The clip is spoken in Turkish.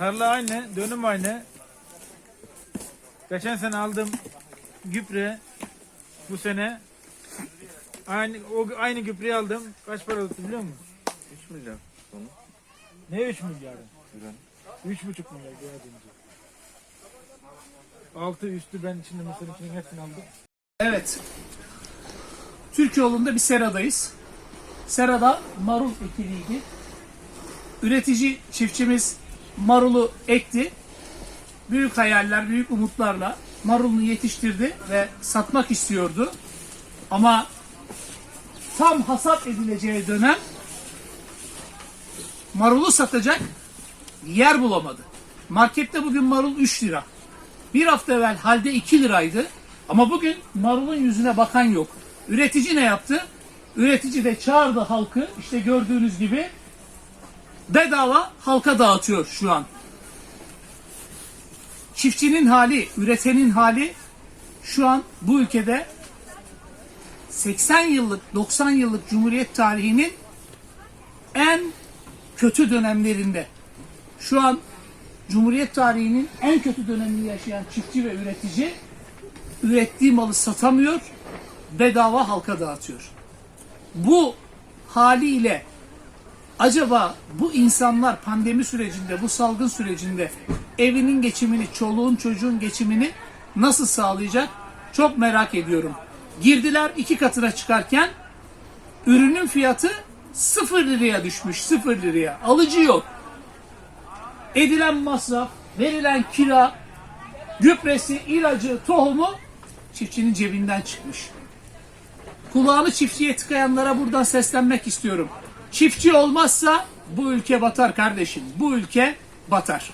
Tarla aynı, dönüm aynı. Geçen sene aldım gübre. Bu sene aynı o aynı gübreyi aldım. Kaç para tuttu biliyor musun? 3 milyar sonu. Ne 3 milyar? Güven. 3,5 milyar önce. Altı üstü ben içinde mısır içinin hepsini aldım. Evet. Türkiyeoğlu'nda bir seradayız. Serada marul ekiliydi. Üretici çiftçimiz marulu ekti. Büyük hayaller, büyük umutlarla marulunu yetiştirdi ve satmak istiyordu. Ama tam hasat edileceği dönem marulu satacak yer bulamadı. Markette bugün marul 3 lira. Bir hafta evvel halde 2 liraydı. Ama bugün marulun yüzüne bakan yok. Üretici ne yaptı? Üretici de çağırdı halkı. İşte gördüğünüz gibi bedava halka dağıtıyor şu an. Çiftçinin hali, üretenin hali şu an bu ülkede 80 yıllık, 90 yıllık Cumhuriyet tarihinin en kötü dönemlerinde. Şu an Cumhuriyet tarihinin en kötü dönemini yaşayan çiftçi ve üretici ürettiği malı satamıyor, bedava halka dağıtıyor. Bu haliyle acaba bu insanlar pandemi sürecinde, bu salgın sürecinde evinin geçimini, çoluğun çocuğun geçimini nasıl sağlayacak? Çok merak ediyorum. Girdiler iki katına çıkarken ürünün fiyatı sıfır liraya düşmüş, sıfır liraya. Alıcı yok edilen masraf, verilen kira, gübresi, ilacı, tohumu çiftçinin cebinden çıkmış. Kulağını çiftçiye tıkayanlara buradan seslenmek istiyorum. Çiftçi olmazsa bu ülke batar kardeşim. Bu ülke batar.